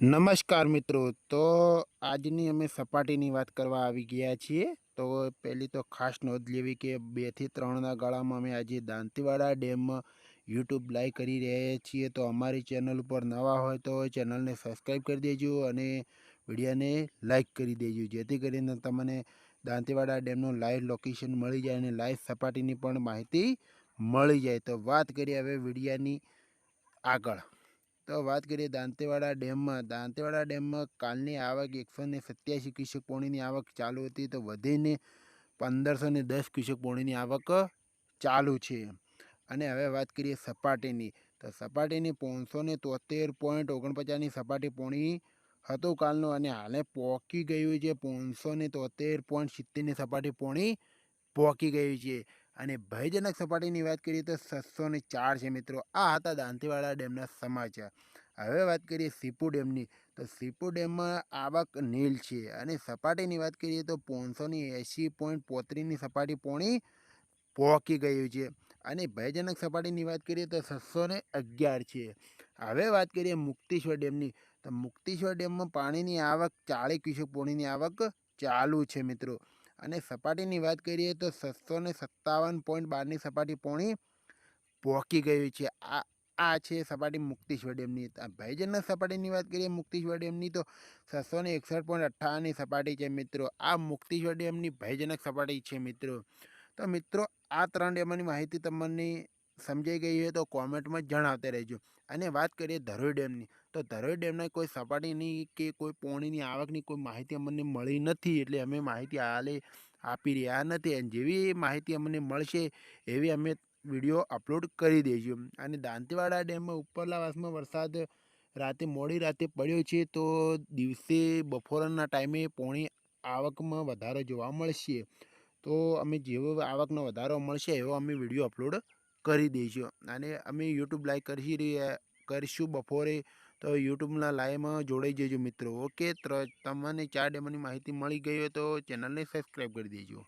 નમસ્કાર મિત્રો, તો આજની અમે સપાટીની વાત કરવા આવી ગયા છીએ. તો પહેલી તો ખાસ નોંધ લેવી કે બેથી ત્રણના ગાળામાં અમે આજે દાંતીવાડા ડેમમાં યુટ્યુબ લાઈવ કરી રહ્યા છીએ. તો અમારી ચેનલ ઉપર નવા હોય તો ચેનલને સબસ્ક્રાઈબ કરી દેજો અને વિડીયોને લાઈક કરી દેજો, જેથી કરીને તમને દાંતીવાડા ડેમનું લાઈવ લોકેશન મળી જાય અને લાઈવ સપાટીની પણ માહિતી મળી જાય. તો વાત કરીએ હવે વિડીયાની આગળ. તો વાત કરીએ દાંતેવાડા ડેમમાં. દાંતેવાડા ડેમમાં કાલની આવક એકસો ને સત્યાસી ક્યુસેક પોણીની આવક ચાલુ હતી તો વધીને પંદરસો ને દસ ક્યુસેક પોણીની આવક ચાલુ છે. અને હવે વાત કરીએ સપાટીની. તો સપાટીની પાંચસો ને તોતેર પોઈન્ટ ઓગણપચાસની સપાટી પોણી હતું કાલનું અને હાલે પહોંચી ગયું છે. પાંચસો ને તોતેર પોઈન્ટ સિત્તેરની સપાટી પોણી પહોંચી ગયું છે. અને ભયજનક સપાટીની વાત કરીએ તો છસો ને ચાર છે મિત્રો. આ હતા દાંતીવાડા ડેમના સમાચાર. હવે વાત કરીએ સીપુ ડેમની. તો સીપુ ડેમમાં આવક નીલ છે અને સપાટીની વાત કરીએ તો પાંચસોની એંસી પોઈન્ટ પોત્રીસની સપાટી પોણી પહોંચી ગયું છે. અને ભયજનક સપાટીની વાત કરીએ તો છસો ને અગિયાર છે. હવે વાત કરીએ મુક્તેશ્વર ડેમની. તો મુક્તેશ્વર ડેમમાં પાણીની આવક ચાળીસ ક્યુસેક પોણીની આવક ચાલુ છે મિત્રો. અને સપાટીની વાત કરીએ તો છસો ને સત્તાવન પોઈન્ટ બારની સપાટી પોણી પહોંચી ગયું છે. આ આ છે સપાટી મુક્તેશ્વર ડેમની. ભાઈજનના સપાટીની વાત કરીએ મુક્તેશ્વર ડેમની તો છસો ને એકસઠ પોઈન્ટ અઠ્ઠાવનની સપાટી છે મિત્રો. આ મુક્તેશ્વર ડેમની ભયજનક સપાટી છે મિત્રો. તો મિત્રો, આ ત્રણ ડેમોની માહિતી તમને સમજાઈ ગઈ હોય તો કોમેન્ટમાં જણાવતા રહેજો. અને વાત કરીએ ધરોઈ ડેમની, તો ધરોઈ ડેમના કોઈ સપાટીની કે કોઈ પોણીની આવકની કોઈ માહિતી અમને મળી નથી એટલે અમે માહિતી હાલે, આપી રહ્યા નથી અને જેવી માહિતી અમને મળશે એવી અમે વીડિયો અપલોડ કરી દઈશું અને દાંતીવાડા ડેમમાં ઉપરલા વાસમાં વરસાદ રાતે મોડી રાતે પડ્યો છે તો દિવસે બપોરના ટાઈમે પોણી આવકમાં વધારો જોવા મળશે. તો અમે જેવો આવકનો વધારો મળશે એવો અમે વીડિયો અપલોડ કરી દેજો. અને અમે યુટ્યુબ લાઈવ કરી રહ્યા કરીશું બપોરે. તો યુટ્યુબના લાઈવમાં જોડાઈ જજો મિત્રો. ઓકે તમને ચાર ડેમોની માહિતી મળી ગઈ હોય તો ચેનલને સબસ્ક્રાઈબ કરી દેજો.